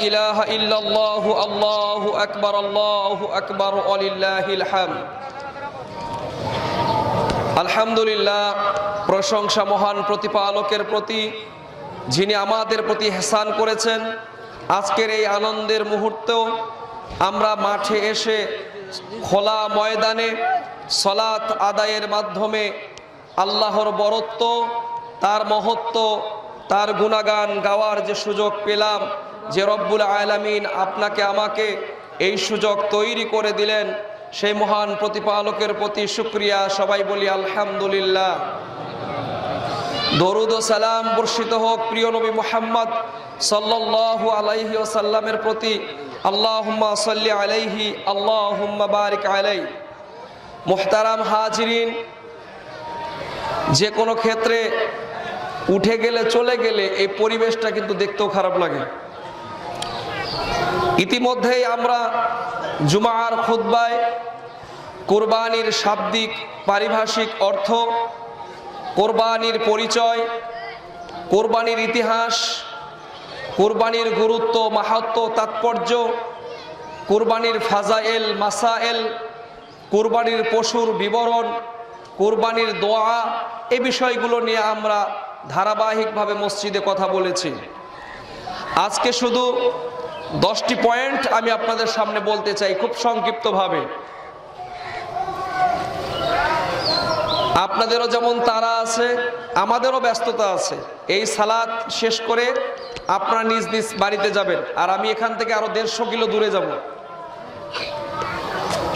إله إلا الله الله أكبر الله أكبر ولله الحمد আলহামদুলিল্লাহ প্রশংসা মহান প্রতিপালকের প্রতি যিনি আমাদের প্রতি হেসান করেছেন আজকের এই আনন্দের মুহূর্তেও আমরা মাঠে এসে খোলা ময়দানে সলাত আদায়ের মাধ্যমে আল্লাহর বরত্ব তার মহত্ব তার গুণাগান গাওয়ার যে সুযোগ পেলাম যে রব্বুল আলামিন আপনাকে আমাকে এই সুযোগ তৈরি করে দিলেন, সেই মহান প্রতিপালকের প্রতি শুক্রিয়া। সবাই বলি আলহামদুলিল্লাহ। দরুদ সালাম বর্ষিত হোক প্রিয় নবী মোহাম্মদ সাল্লাল্লাহু আলাইহি ওসাল্লামের প্রতি। আল্লাহুম্মা সাল্লি আলাইহি, আল্লাহুম্মা বারিক আলাই। মুহতারাম হাজিরিন, যে কোনো ক্ষেত্রে উঠে গেলে, চলে গেলে এই পরিবেশটা কিন্তু দেখতেও খারাপ লাগে। ইতিমধ্যেই আমরা জুমার খুদ্বায় কোরবানির শাব্দিক পারিভাষিক অর্থ, কোরবানির পরিচয়, কোরবানির ইতিহাস, কোরবানির গুরুত্ব, মাহাত্ম, তাৎপর্য, কোরবানির ফাজায়েল মাসায়েল কোরবানির পশুর বিবরণ, কোরবানির দোয়া, এ বিষয়গুলো নিয়ে আমরা ধারাবাহিকভাবে মসজিদে কথা বলেছি। আজকে শুধু দশটি পয়েন্ট আমি আপনাদের সামনে বলতে চাই খুব সংক্ষিপ্তভাবে। আপনাদেরও যেমন তারা আছে, আমাদেরও ব্যস্ততা আছে। এই সালাদ শেষ করে আপনারা নিজ নিজ বাড়িতে যাবেন, আর আমি এখান থেকে আরও দেড়শো কিলো দূরে যাব।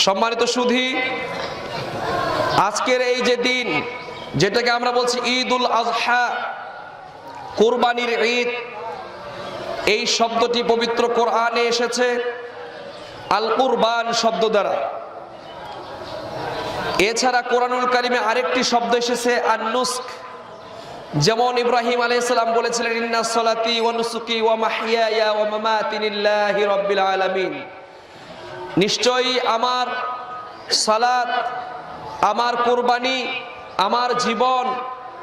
সম্মানিত সুধী, আজকের এই যে দিন, যেটাকে আমরা বলছি ঈদ উল আজহা, কোরবানির ঈদ এই শব্দটি পবিত্র কোরআনে এসেছে আল কুরবান শব্দ দ্বারা। এছাড়া কোরআনুল কারিমে আরেকটি শব্দ এসেছে আন্নুস্ক যেমন ইব্রাহিম আলাইহিসসালাম বলেছিলেন, ইন্না সলাতি ওয়া ওয়া মাহইয়ায়া ওয়া মামাতি রাব্বিল আলামিন। নিশ্চয়ই আমার সালাত, আমার কোরবানি, আমার জীবন,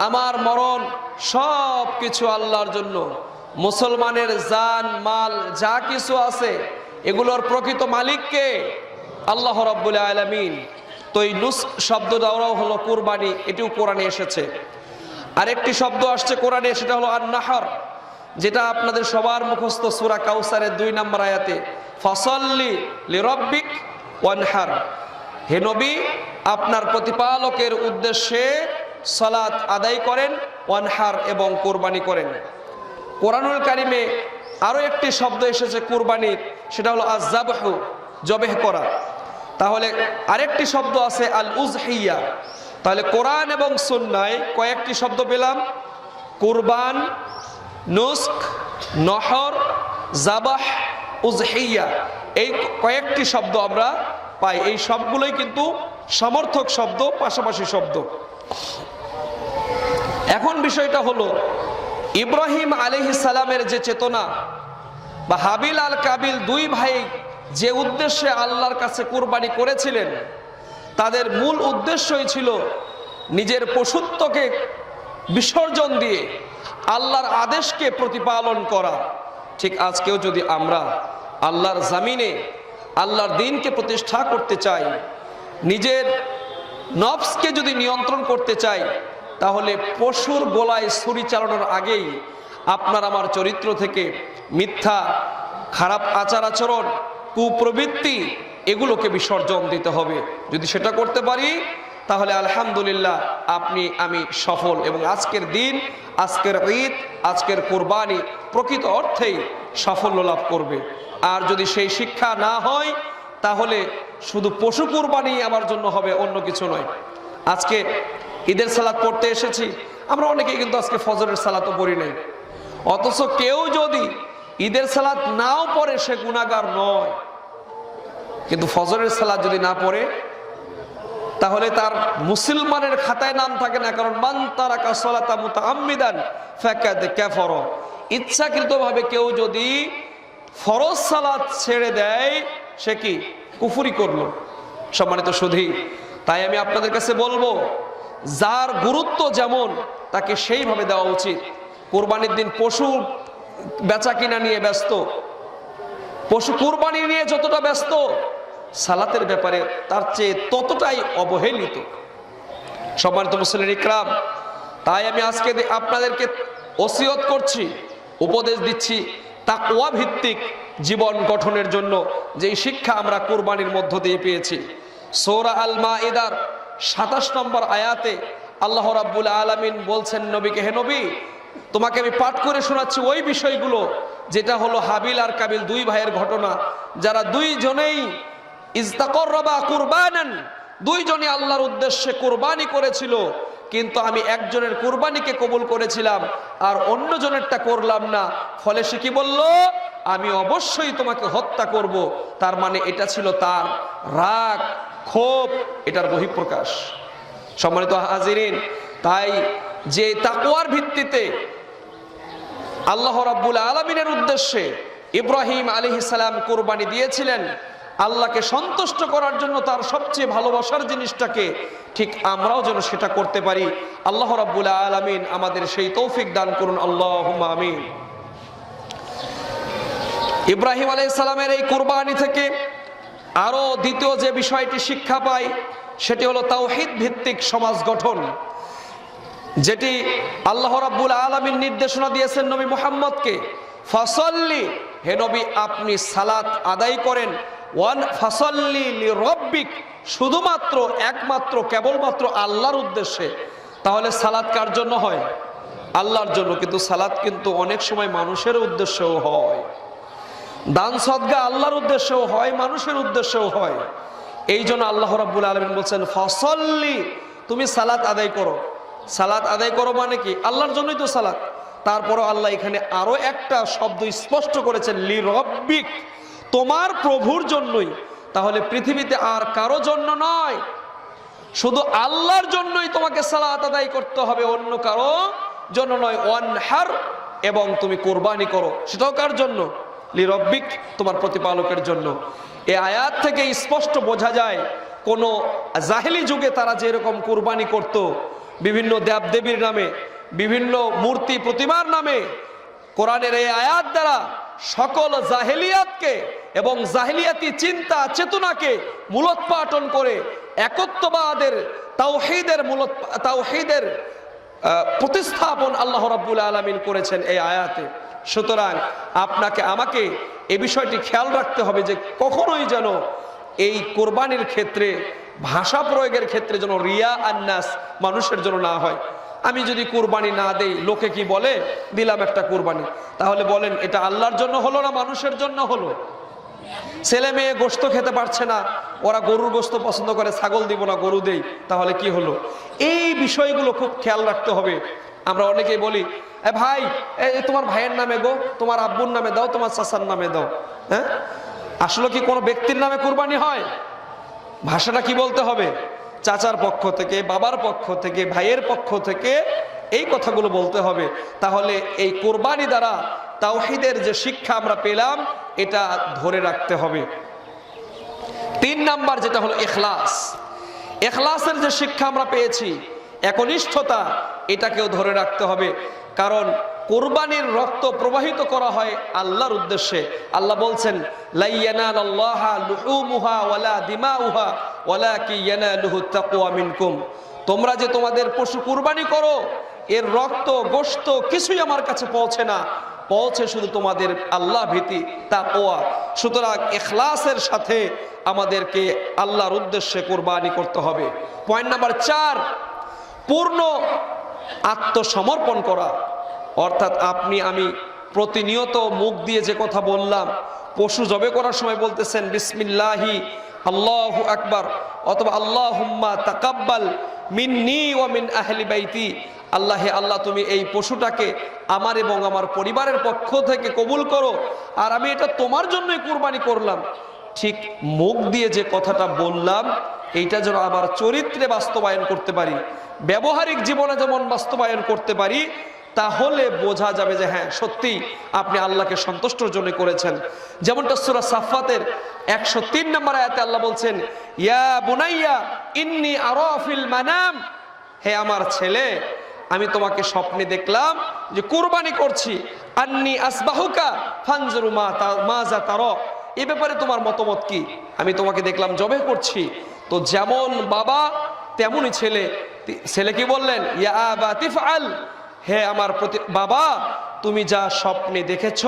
আমার মরণ সব কিছু আল্লাহর জন্য। মুসলমানের জান, মাল, যা কিছু আছে, এগুলোর প্রকৃত মালিককে আল্লাহ রব্বুল আলমিন। তো এই নুস শব্দ দেওয়াও হলো কোরবানি, এটিও কোরআনে এসেছে। আরেকটি শব্দ আসছে কোরআনে, সেটা হলো আন্নাহর, যেটা আপনাদের সবার মুখস্থ সুরা কাউসারের দুই নম্বর আয়াতে, ফসল্লি লিরব্বিক ওয়ানহার। হে নবী, আপনার প্রতিপালকের উদ্দেশ্যে সালাত আদায় করেন, ওয়ানহার এবং কোরবানি করেন। কোরআনুল কারিমে আরও একটি শব্দ এসেছে কোরবানির সেটা হলো আজাবহু জবেহ করা। তাহলে আরেকটি শব্দ আছে আল উজহিয়া তাহলে কোরআন এবং সুন্নায় কয়েকটি শব্দ পেলাম। কুরবান নুস্ক নহর, জাবাহ উজহিয়া এই কয়েকটি শব্দ আমরা পাই। এই সবগুলোই কিন্তু সমর্থক শব্দ, পাশাপাশি শব্দ। এখন বিষয়টা হলো ইব্রাহিম সালামের যে চেতনা বা হাবিল আল কাবিল দুই ভাই যে উদ্দেশ্যে আল্লাহর কাছে কুরবানি করেছিলেন, তাদের মূল উদ্দেশ্যই ছিল নিজের পশুত্বকে বিসর্জন দিয়ে আল্লাহর আদেশকে প্রতিপালন করা। ঠিক আজকেও যদি আমরা আল্লাহর জামিনে আল্লাহর দিনকে প্রতিষ্ঠা করতে চাই, নিজের নফসকে যদি নিয়ন্ত্রণ করতে চাই তাহলে পশুর গোলায় ছুরি চালানোর আগেই আপনার আমার চরিত্র থেকে মিথ্যা, খারাপ আচার আচরণ, কুপ্রবৃত্তি এগুলোকে বিসর্জন দিতে হবে। যদি সেটা করতে পারি, তাহলে আলহামদুলিল্লাহ আপনি, আমি সফল এবং আজকের দিন, আজকের ঈদ, আজকের কোরবানি প্রকৃত অর্থেই সাফল্য লাভ করবে। আর যদি সেই শিক্ষা না হয়, তাহলে শুধু পশু কোরবানি আমার জন্য হবে, অন্য কিছু নয়। আজকে ঈদের সালাদ পড়তে এসেছি। আমরা অনেকেই কিন্তু আজকে ফজরের সালাতও পড়ি নাই। অথচ কেউ যদি ঈদের সালাদ নাও পড়ে, সে গুণাগার নয়। কিন্তু ফজরের সালাদ যদি না পড়ে, তাহলে তার মুসলমানের খাতায় নাম থাকে না, কারণ মান তারা কাসলাতা মুতাআম্মিদান ফাকাদ কাফারা। ইচ্ছাকৃতভাবে কেউ যদি ফরজ সালাত ছেড়ে দেয়, সে কি? কুফুরি করল। সম্মানিত সুধী, তাই আমি আপনাদের কাছে বলব যার গুরুত্ব যেমন, তাকে সেইভাবে দেওয়া উচিত। কোরবানির দিন পশু বেচা কিনা নিয়ে ব্যস্ত। পশু কুরবানি নিয়ে যতটা ব্যস্ত, সালাতের ব্যাপারে তার চেয়ে ততটাই অবহেলিত। সম্মানিত মুসলিম ইকরাম, তাই আমি আজকে আপনাদেরকে ওসিয়ত করছি, উপদেশ দিচ্ছি তাকওয়া ভিত্তিক জীবন গঠনের জন্য, যেই শিক্ষা আমরা কুরবানির মধ্য দিয়ে পেয়েছি। সৌরা আল মাইদার সাতাশ নম্বর আয়াতে আল্লাহ রাব্বুল আলামিন বলছেন, নবীকে হে নবী, তোমাকে আমি পাঠ করে শোনাচ্ছি ওই বিষয়গুলো, যেটা হলো হাবিল আর কাবিল দুই ভাইয়ের ঘটনা। যারা দুইজনেই ইস্তাকরবা কুরবানান, দুইজনই আল্লাহর উদ্দেশ্যে কুরবানি করেছিল, কিন্তু আমি একজনের কুরবানিকে কবুল করেছিলাম আর অন্যজনেরটা করলাম না। ফলে সে কি বলল, আমি অবশ্যই তোমাকে হত্যা করব। তার মানে এটা ছিল তার রাগ। ক্ষোভ, এটার বহিঃপ্রকাশ। সম্মানিত হাজিরিন, তাই যে তাকুয়ার ভিত্তিতে আল্লাহ রাব্বুল আলমিনের উদ্দেশ্যে ইব্রাহিম আলী সালাম কোরবানি দিয়েছিলেন, আল্লাহকে সন্তুষ্ট করার জন্য তার সবচেয়ে ভালোবাসার জিনিসটাকে ঠিক আমরাও যেন সেটা করতে পারি। আল্লাহ রাব্বুল আলমিন আমাদের সেই তৌফিক দান করুন আল্লাহ আমিন। ইব্রাহিম আলাই এই কোরবানি থেকে আরও দ্বিতীয় যে বিষয়টি শিক্ষা পাই সেটি হলো তাওহিদ ভিত্তিক সমাজ গঠন, যেটি আল্লাহ রাব্বুল আলমীর নির্দেশনা দিয়েছেন নবী মুহাম্মদকে, ফসল্লি, হে নবী, আপনি সালাত আদায় করেন, ওয়ান ফসল্লি রব্বিক শুধুমাত্র, একমাত্র, কেবলমাত্র আল্লাহর উদ্দেশ্যে। তাহলে সালাত কার জন্য হয়? আল্লাহর জন্য, কিন্তু সালাত কিন্তু অনেক সময় মানুষের উদ্দেশ্যেও হয়। দান সদগা আল্লাহর উদ্দেশ্যেও হয়, মানুষের উদ্দেশ্যেও হয়। এই জন্য আল্লাহ রাব্বুল আলমিন বলছেন, ফসল্লি, তুমি সালাত আদায় করো। সালাত আদায় করো মানে কি? আল্লাহর জন্যই তো সালাত। তারপরও আল্লাহ এখানে আরও একটা শব্দ স্পষ্ট করেছেন লি রব্বিক তোমার প্রভুর জন্যই। তাহলে পৃথিবীতে আর কারও জন্য নয়। শুধু আল্লাহর জন্যই তোমাকে সালাত আদায় করতে হবে, অন্য কারও জন্য নয়। ওয়ানহার, এবং তুমি কোরবানি করো। সেটাও কার জন্য? লি রব্বিক তোমার প্রতিপালকের জন্য। এই আয়াত থেকে স্পষ্ট বোঝা যায়, কোন জাহেলি যুগে তারা যেরকম কোরবানি করত, বিভিন্ন দেবদেবীর নামে, বিভিন্ন মূর্তি প্রতিমার নামে, কোরআনের এই আয়াত দ্বারা সকল জাহেলিয়াতকে এবং জাহেলিয়াতি চিন্তা চেতনাকে মূলোৎপাটন করে একত্ববাদের তাওহিদের মূলত তাওহিদের প্রতিস্থাপন আল্লাহ রাব্বুল আলামিন করেছেন এই আয়াতে। সুতরাং আপনাকে, আমাকে এ বিষয়টি খেয়াল রাখতে হবে যে কখনোই যেন এই কোরবানির ক্ষেত্রে, ভাষা প্রয়োগের ক্ষেত্রে যেন রিয়া আন্নাস মানুষের জন্য না হয়। আমি যদি কুরবানি না দেই, লোকে কি বলে? দিলাম একটা কুরবানি। তাহলে বলেন, এটা আল্লাহর জন্য হলো না মানুষের জন্য হলো? ছেলে মেয়ে গোস্ত খেতে পারছে না, ওরা গরুর গোস্ত পছন্দ করে, ছাগল দিব না, গরু দেই, তাহলে কি হলো? এই বিষয়গুলো খুব খেয়াল রাখতে হবে। আমরা অনেকেই বলি, এ ভাই তোমার ভাইয়ের নামে গো, তোমার আব্বুর নামে দাও, তোমার চাচার নামে দাও। হ্যাঁ? আসলে কি কোনো ব্যক্তির নামে কুরবানি হয়? ভাষাটা কি বলতে হবে? চাচার পক্ষ থেকে, বাবার পক্ষ থেকে, ভাইয়ের পক্ষ থেকে এই কথাগুলো বলতে হবে। তাহলে এই কোরবানি দ্বারা তাওহিদের যে শিক্ষা আমরা পেলাম, এটা ধরে রাখতে হবে। তিন নাম্বার যেটা হলো এখলাস। এখলাসের যে শিক্ষা আমরা পেয়েছি একনিষ্ঠতা এটাকেও ধরে রাখতে হবে। কারণ কোরবানির রক্ত প্রবাহিত করা হয় আল্লাহর উদ্দেশ্যে। আল্লাহ বলছেন তোমরা যে তোমাদের পশু কুরবানি করো, এর রক্ত, গোশত কিছুই আমার কাছে পৌঁছে না। পৌঁছে শুধু তোমাদের আল্লাহ ভীতি তা পোয়া সুতরাং এখলাসের সাথে আমাদেরকে আল্লাহর উদ্দেশ্যে কোরবানি করতে হবে। পয়েন্ট নাম্বার চার পূর্ণ আত্মসমর্পণ করা। অর্থাৎ আপনি, আমি প্রতিনিয়ত মুখ দিয়ে যে কথা বললাম, পশু জবে করার সময় বলতেছেন, বিসমিল্লাহি, আল্লাহ আকবার অথবা আল্লাহ তাকাব্বাল মিন্নি ও মিন আহলি বাইতি আল্লাহে আল্লাহ, তুমি এই পশুটাকে আমার এবং আমার পরিবারের পক্ষ থেকে কবুল করো। আর আমি এটা তোমার জন্যই কুরবানি করলাম। ঠিক মুখ দিয়ে যে কথাটা বললাম, এইটা যেন আমার চরিত্রে বাস্তবায়ন করতে পারি। ব্যবহারিক জীবনে যেমন বাস্তবায়ন করতে পারি, তাহলে বোঝা যাবে যে হ্যাঁ সত্যি আপনি আল্লাহকে সন্তুষ্টর জন্য করেছেন। যেমনটা সুরা সাফাতের একশো তিন নম্বর আয়াতে আল্লাহ বলছেন, ইয়া বুনাইয়া ইন্নি আরফিল মানাম। হে আমার ছেলে, আমি তোমাকে স্বপ্নে দেখলাম যে কুরবানি করছি। আন্নি আসবাহুকা ফানজুরু মা মাজা তার। এ ব্যাপারে তোমার মতামত কি? আমি তোমাকে দেখলাম জবে করছি। তো যেমন বাবা, তেমনই ছেলে। ছেলে কি বললেন? ইয়া হে আমার প্রতি, বাবা, তুমি যা স্বপ্নে দেখেছ,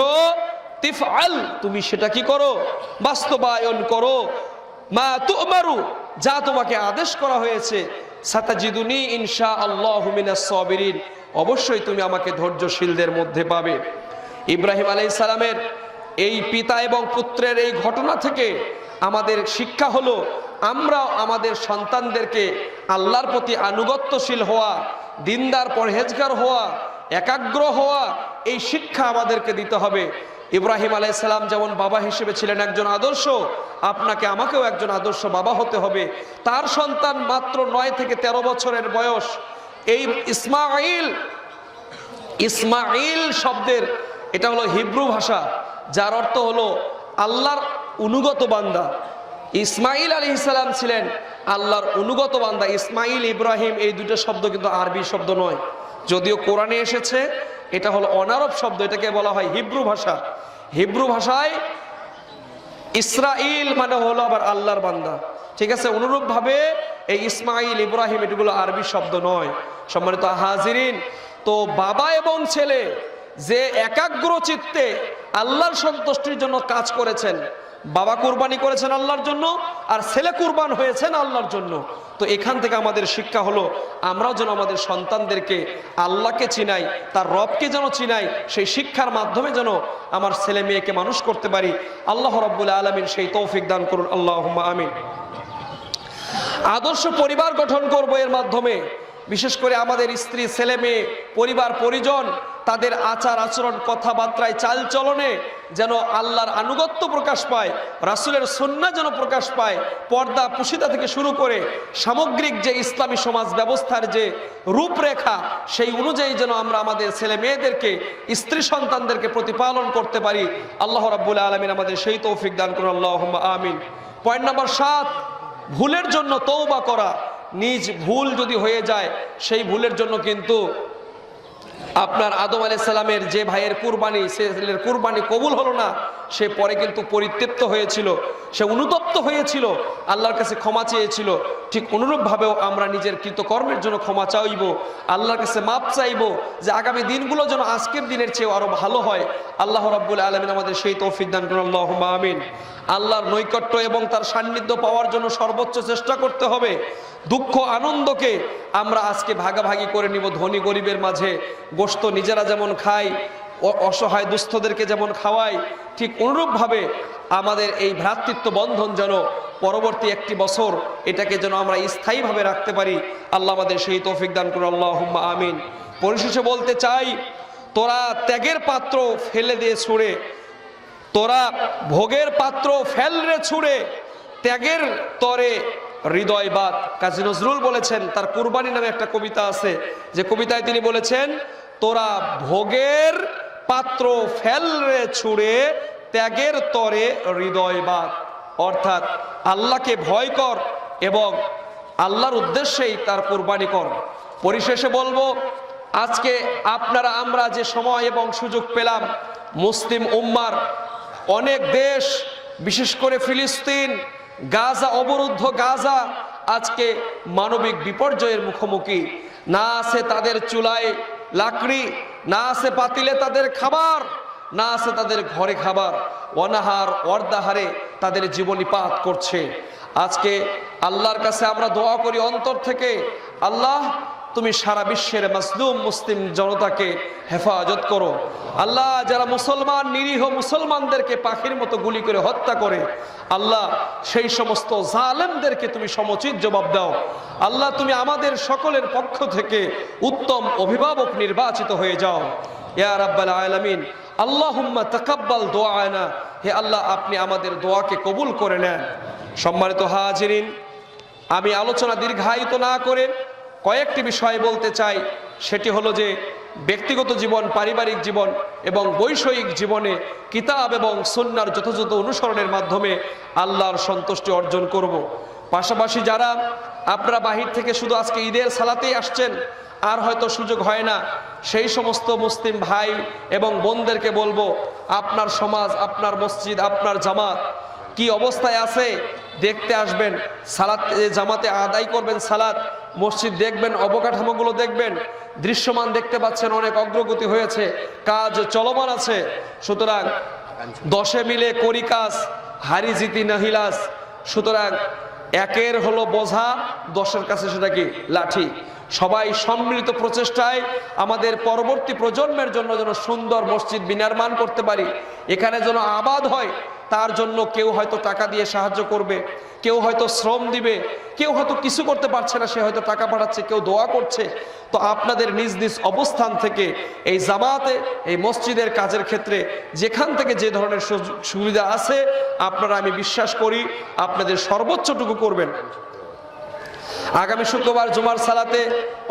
তিফআল, তুমি সেটা কি করো? বাস্তবায়ন করো। মা তুমারু, যা তোমাকে আদেশ করা হয়েছে, সাতাজিদুনি ইনশা আল্লাহ সাবিরিন। অবশ্যই তুমি আমাকে ধৈর্যশীলদের মধ্যে পাবে। ইব্রাহিম আলাইহিস সালামের এই পিতা এবং পুত্রের এই ঘটনা থেকে আমাদের শিক্ষা হলো আমরাও আমাদের সন্তানদেরকে আল্লাহর প্রতি আনুগত্যশীল হওয়া, দিনদার পরহেজগার হওয়া, একাগ্র হওয়া এই শিক্ষা আমাদেরকে দিতে হবে। ইব্রাহিম আলাইসালাম যেমন বাবা হিসেবে ছিলেন একজন আদর্শ, আপনাকে আমাকেও একজন আদর্শ বাবা হতে হবে। তার সন্তান মাত্র নয় থেকে ১৩ বছরের বয়স। এই ইসমাইল ইসমাইল শব্দের এটা হলো হিব্রু ভাষা, যার অর্থ হলো আল্লাহর অনুগত বান্দা। ইসমাইল আলী ইসলাম ছিলেন আল্লাহর অনুগত বান্দা। ইসমাইল, ইব্রাহিম, এই দুটো শব্দ কিন্তু আরবি শব্দ নয়। যদিও কোরআনে এসেছে, এটা হলো অনারব শব্দ, এটাকে বলা হয় হিব্রু ভাষা। হিব্রু ভাষায় ইসরাইল মানে হলো আবার আল্লাহর বান্দা। ঠিক আছে? অনুরূপভাবে এই ইসমাইল, ইব্রাহিম এগুলো আরবি শব্দ নয়। সম্মানিত হাজিরিন, তো বাবা এবং ছেলে যে একাগ্র চিত্তে আল্লাহর সন্তুষ্টির জন্য কাজ করেছেন বাবা কুরবানি করেছেন আল্লাহর জন্য আর ছেলে কুরবান হয়েছেন আল্লাহর জন্য। তো এখান থেকে আমাদের শিক্ষা হলো, আমরাও যেন আমাদের সন্তানদেরকে আল্লাহকে চিনাই, তার রবকে যেন চিনাই, সেই শিক্ষার মাধ্যমে যেন আমার ছেলে মেয়েকে মানুষ করতে পারি। আল্লাহ রব্বুল আলমিন সেই তৌফিক দান করুন। আল্লাহ আমিন। আদর্শ পরিবার গঠন করব এর মাধ্যমে। বিশেষ করে আমাদের স্ত্রী, ছেলে মেয়ে, পরিবার, পরিজন, তাদের আচার, আচরণ, কথাবার্তায়, চালচলনে যেন আল্লাহর আনুগত্য প্রকাশ পায়, রাসুলের সন্না যেন প্রকাশ পায়, পর্দা পুশিদা থেকে শুরু করে সামগ্রিক যে ইসলামী সমাজ ব্যবস্থার যে রূপরেখা, সেই অনুযায়ী যেন আমরা আমাদের ছেলে মেয়েদেরকে, স্ত্রী সন্তানদেরকে প্রতিপালন করতে পারি। আল্লাহ রাব্বুল আলমিন আমাদের সেই তৌফিক দান করুন। আল্লাহ আমিন। পয়েন্ট নম্বর সাত, ভুলের জন্য তৌবা করা। নিজ ভুল যদি হয়ে যায়, সেই ভুলের জন্য কিন্তু আপনার আদম আলাইসাল্লামের যে ভাইয়ের কুরবানি, সে কুরবানি কবুল হলো না। সে পরে কিন্তু পরিতৃপ্ত হয়েছিল, সে অনুতপ্ত হয়েছিল, আল্লাহর কাছে ক্ষমা চেয়েছিল। ঠিক অনুরূপভাবেও আমরা নিজের কৃতকর্মের জন্য ক্ষমা চাইব, আল্লাহর কাছে মাপ চাইব যে আগামী দিনগুলো যেন আজকের দিনের চেয়েও আরও ভালো হয়। আল্লাহ রাব্বুল আলমিন আমাদের সেই তৌফিক দান করুন আল্লাহ আমিন। আল্লাহর নৈকট্য এবং তার সান্নিধ্য পাওয়ার জন্য সর্বোচ্চ চেষ্টা করতে হবে। দুঃখ, আনন্দকে আমরা আজকে ভাগাভাগি করে নিব ধনী গরিবের মাঝে। গোস্ত নিজেরা যেমন খাই অসহায় দুস্থদেরকে যেমন খাওয়াই, ঠিক অনুরূপভাবে আমাদের এই ভ্রাতৃত্ব বন্ধন যেন পরবর্তী একটি বছর এটাকে যেন আমরা স্থায়ীভাবে রাখতে পারি। আল্লাহ আমাদের সেই তৌফিক দান করুন আল্লাহ আমিন। পরিশেষে বলতে চাই, তোরা ত্যাগের পাত্র ফেলে দিয়ে ছুঁড়ে, তোরা ভোগের পাত্র ফেলরে ছুঁড়ে, ত্যাগের তরে হৃদয় হৃদয়বাদ কাজী নজরুল বলেছেন, তার কুরবানি নামে একটা কবিতা আছে, যে কবিতায় তিনি বলেছেন, তোরা ভোগের পাত্র ফেলরে ছুঁড়ে ত্যাগের তরে হৃদয়বাদ। অর্থাৎ আল্লাহকে ভয় কর এবং আল্লাহর উদ্দেশ্যেই তার কোরবানি কর। পরিশেষে বলব, আজকে আপনারা, আমরা যে সময় এবং সুযোগ পেলাম, মুসলিম উম্মার অনেক দেশ, বিশেষ করে ফিলিস্তিন, গাজা, অবরুদ্ধ গাজা, আজকে মানবিক বিপর্যয়ের মুখোমুখি। না আছে তাদের চুলায় লাকড়ি, না আছে পাতিলে তাদের খাবার, না আছে তাদের ঘরে খাবার। অনাহার, অর্ধাহারে তাদের জীবনীপাত করছে। আজকে আল্লাহর কাছে আমরা দোয়া করি অন্তর থেকে। আল্লাহ তুমি সারা বিশ্বের মাসলুম মুসলিম জনতাকে হেফাজত করো। আল্লাহ যারা মুসলমান, নিরীহ মুসলমানদেরকে পাখির মতো গুলি করে হত্যা করে, আল্লাহ সেই সমস্ত জালেমদেরকে তুমি সমুচিত জবাব দাও। আল্লাহ তুমি আমাদের সকলের পক্ষ থেকে উত্তম অভিভাবক নির্বাচিত হয়ে যাও। ইয়া রাব্বাল আলামিন, আল্লাহুম্মা তাকাব্বাল দোয়ানা। হে আল্লাহ, আপনি আমাদের দোয়াকে কবুল করে নেন। সম্মানিত হাজিরিন, আমি আলোচনা দীর্ঘায়িত না করে কয়েকটি বিষয় বলতে চাই সেটি হলো যে, ব্যক্তিগত জীবন, পারিবারিক জীবন এবং বৈষয়িক জীবনে কিতাব এবং সন্ন্যার যথাযথ অনুসরণের মাধ্যমে আল্লাহর সন্তুষ্টি অর্জন করব। পাশাপাশি যারা আপনারা বাহির থেকে শুধু আজকে ঈদের সালাতেই আসছেন, আর হয়তো সুযোগ হয় না, সেই সমস্ত মুসলিম ভাই এবং বোনদেরকে বলব, আপনার সমাজ, আপনার মসজিদ, আপনার জামাত কি অবস্থায় আছে, দেখতে আসবেন সালাত জামাতে আদায় করবেন সালাত মসজিদ দেখবেন, অবকাঠামোগুলো দেখবেন, দৃশ্যমান দেখতে পাচ্ছেন, অনেক অগ্রগতি হয়েছে, কাজ চলমান আছে। সুতরাং দশে মিলে করি কাজ, হারি জিতি নাহিলাস সুতরাং একের হলো বোঝা, দশের কাছে সেটা কি? লাঠি। সবাই সম্মিলিত প্রচেষ্টায় আমাদের পরবর্তী প্রজন্মের জন্য যেন সুন্দর মসজিদ বিনির্মাণ করতে পারি। এখানে যেন আবাদ হয়, তার জন্য কেউ হয়তো টাকা দিয়ে সাহায্য করবে, কেউ হয়তো শ্রম দিবে, কেউ হয়তো কিছু করতে পারছে না, সে হয়তো টাকা পাঠাচ্ছে, কেউ দোয়া করছে। তো আপনাদের নিজ নিজ অবস্থান থেকে এই জামাতে, এই মসজিদের কাজের ক্ষেত্রে যেখান থেকে যে ধরনের সুবিধা আছে, আপনারা আমি বিশ্বাস করি আপনাদের সর্বোচ্চটুকু করবেন। আগামী শুক্রবার জুমার সালাতে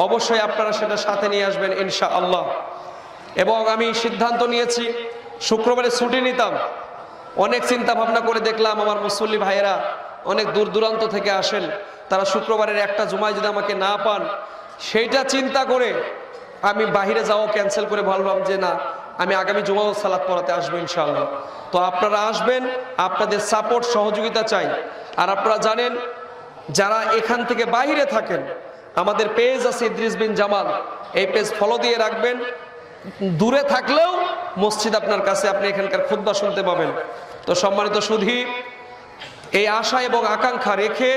অবশ্যই আপনারা সেটা সাথে নিয়ে আসবেন ইনশা আল্লাহ এবং আমি সিদ্ধান্ত নিয়েছি, শুক্রবারে ছুটি নিতাম। অনেক চিন্তা ভাবনা করে দেখলাম, আমার মুসল্লি ভাইয়েরা অনেক দূর দূরান্ত থেকে আসেন। তারা শুক্রবারের একটা জুমায় যদি আমাকে না পান, সেইটা চিন্তা করে আমি বাহিরে যাওয়া ক্যান্সেল করে ভাবলাম যে না, আমি আগামী জুমাও সালাত পড়াতে আসব, ইনশাআল্লাহ। তো আপনারা আসবেন, আপনাদের সাপোর্ট সহযোগিতা চাই। আর আপনারা জানেন যারা এখান থেকে বাইরে থাকেন, আমাদের পেজ আছে ইদ্রিস বিন জামাল। এই পেজ ফলো দিয়ে রাখবেন। দূরে থাকলেও মসজিদ আপনার কাছে, আপনি এখানকার খুদ্া শুনতে পাবেন। তো সম্মানিত সুধী, এই আশা এবং আকাঙ্ক্ষা রেখে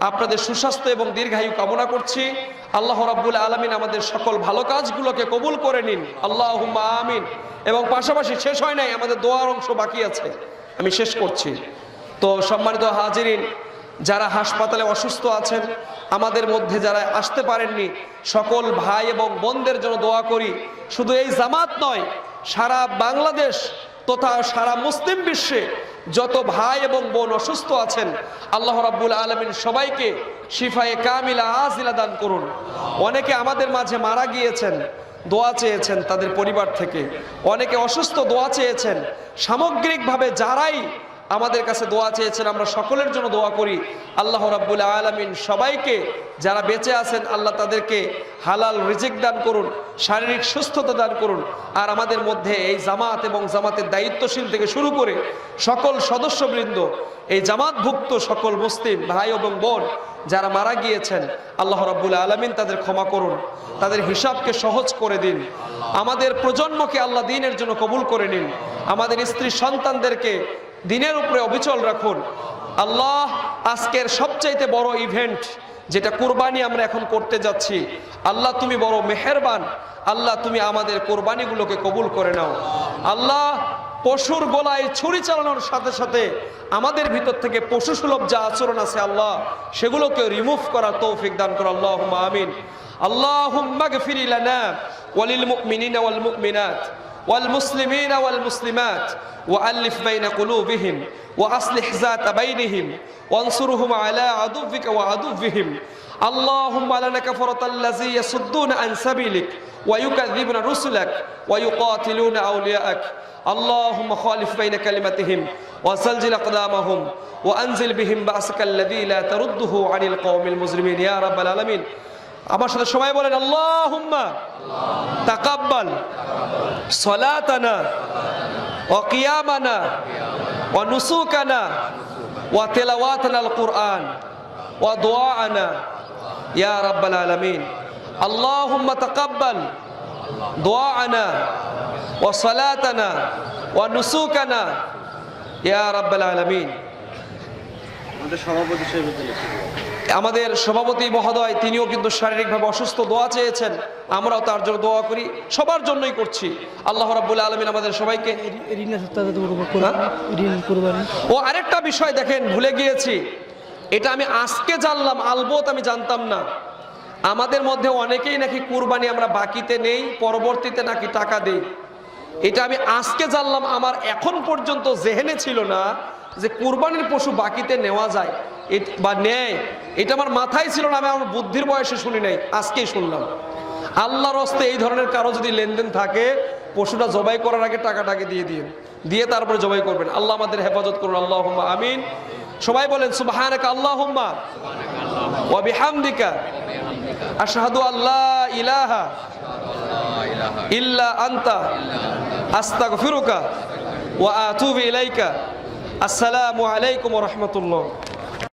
আপনাদের সুস্বাস্থ্য এবং দীর্ঘায়ু কামনা করছি। আল্লাহ রাব্বুল আলমিন আমাদের সকল ভালো কাজগুলোকে কবুল করে নিন। আল্লাহ আমিন। এবং পাশাপাশি শেষ হয় নাই, আমাদের দোয়ার অংশ বাকি আছে। আমি শেষ করছি। তো সম্মানিত হাজিরিন যারা হাসপাতালে অসুস্থ আছেন, আমাদের মধ্যে যারা আসতে পারেননি, সকল ভাই এবং বোনদের জন্য দোয়া করি। শুধু এই জামাত নয়, সারা বাংলাদেশ তথা সারা মুসলিম বিশ্বে যত ভাই এবং বোন অসুস্থ আছেন, আল্লাহ রাব্বুল আলমিন সবাইকে শিফায়ে কামিলা আজিলা দান করুন। অনেকে আমাদের মাঝে মারা গিয়েছেন, দোয়া চেয়েছেন তাদের পরিবার থেকে। অনেকে অসুস্থ দোয়া চেয়েছেন, সামগ্রিকভাবে যারাই আমাদের কাছে দোয়া চেয়েছেন, আমরা সকলের জন্য দোয়া করি। আল্লাহ রাব্বুল আলমিন সবাইকে, যারা বেঁচে আছেন, আল্লাহ তাদেরকে হালাল রিজিক দান করুন, শারীরিক সুস্থতা দান করুন। আর আমাদের মধ্যে এই জামাত এবং জামাতের দায়িত্বশীল থেকে শুরু করে সকল সদস্যবৃন্দ, এই জামাতভুক্ত সকল মুসলিম ভাই এবং বোন যারা মারা গিয়েছেন, আল্লাহ রাব্বুল আলমিন তাদের ক্ষমা করুন, তাদের হিসাবকে সহজ করে দিন। আমাদের প্রজন্মকে আল্লাহ দিনের জন্য কবুল করে নিন। আমাদের স্ত্রী সন্তানদেরকে দিনের উপরে অবিচল রাখুন। আল্লাহ আজকের সবচাইতে বড় ইভেন্ট যেটা কোরবানি আমরা এখন করতে যাচ্ছি, আল্লাহ তুমি বড় মেহেরবান, আল্লাহ তুমি আমাদের কোরবানিগুলোকে কবুল করে নাও। আল্লাহ পশুর গোলায় ছুরি চালানোর সাথে সাথে আমাদের ভিতর থেকে পশু সুলভ যা আচরণ আছে আল্লাহ, সেগুলোকে রিমুভ করার তৌফিক দান করো। আল্লাহ আমিন। আল্লাহ লানা ওয়ালিল মুমিনিনা ওয়াল মুমিনাত। والمسلمين والمسلمات وألف بين قلوبهم وأصلح ذات بينهم وانصرهم على عدوك وعدوهم. اللهم لنا كفرة الذي يصدون عن سبيلك ويكذبون رسلك ويقاتلون أولياءك. اللهم خالف بين كلمتهم وزلزل أقدامهم وأنزل بهم بأسك الذي لا ترده عن القوم المجرمين. يا رب العالمين. আমার সাথে সবাই বলেন আল্লাহুম্মা তাকাব্বাল صلاتنا وقيامنا ونسوكنا وتلاواتنا القرآن ودعاءنا يا رب العالمين اللهم تقبل دعاءنا وصلاتنا ونسوكنا يا رب العالمين আমাদের সভাপতি মহোদয় তিনিও কিন্তু শারীরিকভাবে অসুস্থ দোয়া চেয়েছেন। আমরাও তার জন্য দোয়া করি। সবার জন্যই করছি। আল্লাহ রাব্বুল আলমিন আমাদের সবাইকে ঋণ ও আরেকটা বিষয় দেখেন ভুলে গিয়েছি। এটা আমি আজকে জানলাম আলবত আমি জানতাম না। আমাদের মধ্যে অনেকেই নাকি কুরবানি আমরা বাকিতে নেই পরবর্তীতে নাকি টাকা দেই। এটা আমি আজকে জানলাম আমার এখন পর্যন্ত জেহেনে ছিল না যে কুরবানির পশু বাকিতে নেওয়া যায়। বা নেয় এটা আমার মাথায় ছিল না, আমি আমার বুদ্ধির বয়সে শুনি নাই, আজকেই শুনলাম। আল্লাহর হস্তে এই ধরনের কারও যদি লেনদেন থাকে, পশুটা জবাই করার আগে টাকাটাকে দিয়ে দিন দিয়ে তারপরে জবাই করবেন। আল্লাহ আমাদের হেফাজত করুন আল্লাহ আমিন। সবাই বলেন, সুবাহানাকা আল্লাহুম্মা। ওয়া বিহামদিকা। আশহাদু ইলাহা ইল্লা আন্তা। আস্তাগফিরুকা ওয়া আতুবু ইলাইকা। আসসালামু আলাইকুম ওয়া রাহমাতুল্লাহ।